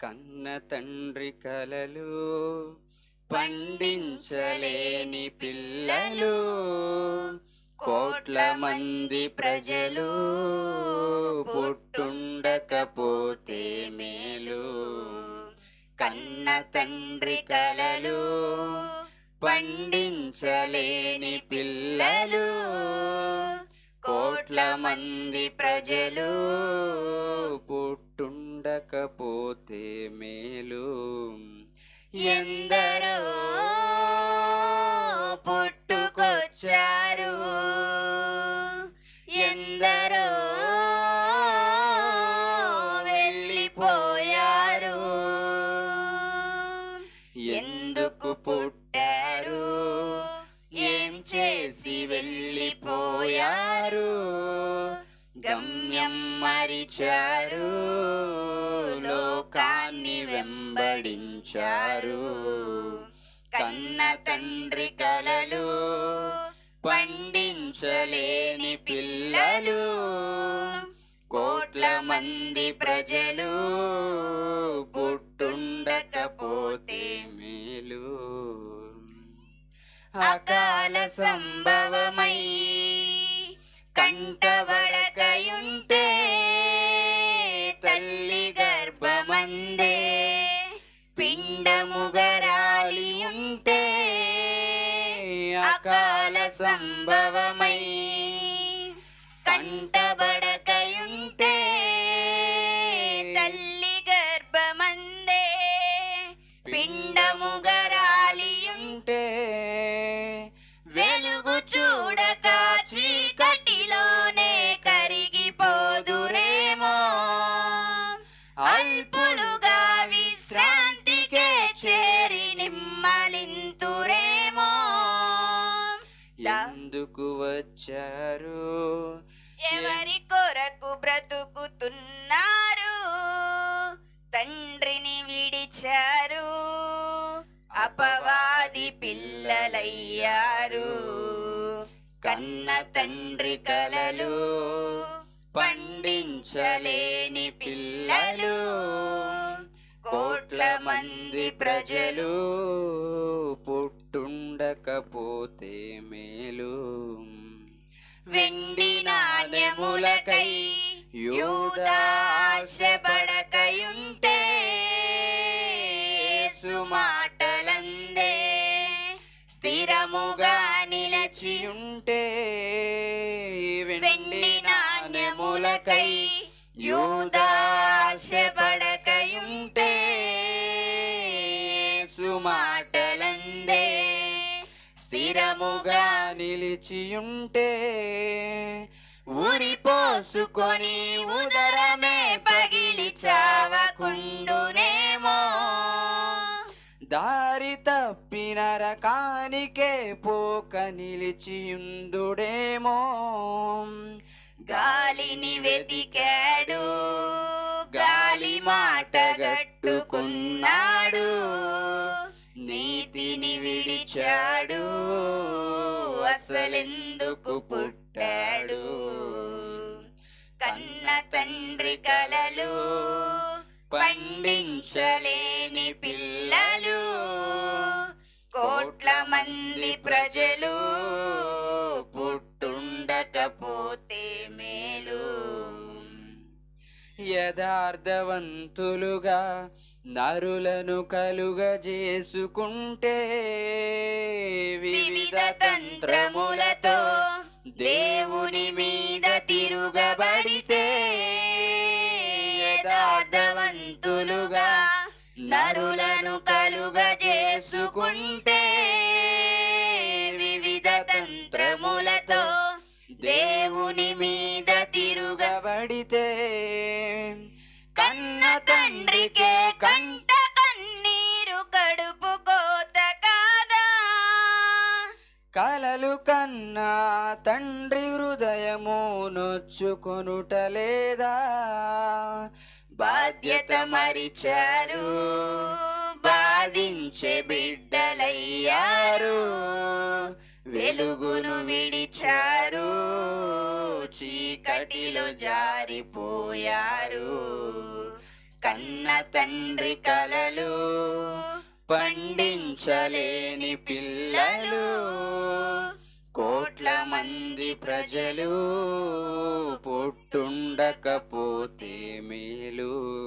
కన్న తండ్రి కలలు పండించలేని పిల్లలు కోట్ల మంది ప్రజలు పుట్టుండకపోతే మేలు. కన్న తండ్రి కలలు పండించలేని పిల్లలు కోట్ల మంది ప్రజలు పోతే మేలు. ఎందరో పుట్టుకొచ్చారు. ఎందరో వెళ్ళిపోయారు. ఎందుకు పుట్టారు? ఏం చేసి వెళ్ళిపోయారు? గమ్యం మరిచారు. వెంబడించారు కన్న తండ్రి కలలు పండించలేని పిల్లలు. కోట్ల మంది ప్రజలు గుట్టుండకపోతే మేలు. అకాల సంభవమై కంటబడకయుంటే తల్లి గర్భమందే పిండముగరాలి ఉంటే అకాల సంభవమై కంటబడకయుంటే తల్లి గర్భమందే పిండముగరాలి ఎందుకు వచ్చారు? ఎవరి కొరకు బ్రతుకుతున్నారు? తండ్రిని విడిచారు. అపవాది పిల్లలయ్యారు. కన్న తండ్రి కలలు పండించలేని పిల్లలు. కోట్ల మంది ప్రజలు పుట్టుండకపోతే మేలు. నాణ్యములకై యూదాశపడకయుంటే సుమాటలందే స్థిరముగా నిలచియుంటే వెండి నాణ్యములకై యూదాశపడకయుంటే సుమాటలందే స్థిరముగా నిలిచియుంటే ఊరి పోసుకొని ఉదరమే పగిలి చావకుండునేమో దారి తప్పిన రకానికే పోక నిలిచియుందుడేమో గాలిని వెతికాడు అసలెందుకు పుట్టాడు? కన్న తండ్రి కలలు పండించలేని పిల్లలు కోట్ల మంది ప్రజలు యథార్థవంతులుగా నరులను కలుగజేసుకుంటే వివిధ తంత్రములతో దేవుని మీద తిరుగబడితే యథార్థవంతులుగా నరులను కలుగజేసుకుంటే వివిధ తంత్రములతో దేవుని తిరుగబడితే కన్న తండ్రికే కంట కన్నీరు కడుపు కోత కాదా? కలలు కన్నా తండ్రి హృదయము నొచ్చుకొనుటలేదా బాధ్యత మరిచారు బాధించే బిడ్డలయ్యారు వెలుగును విడిచారు. వాటిలో జారిపోయారు. కన్న తండ్రి కలలు పండించలేని పిల్లలు. కోట్ల మంది ప్రజలు పుట్టుండకపోతే మేలు.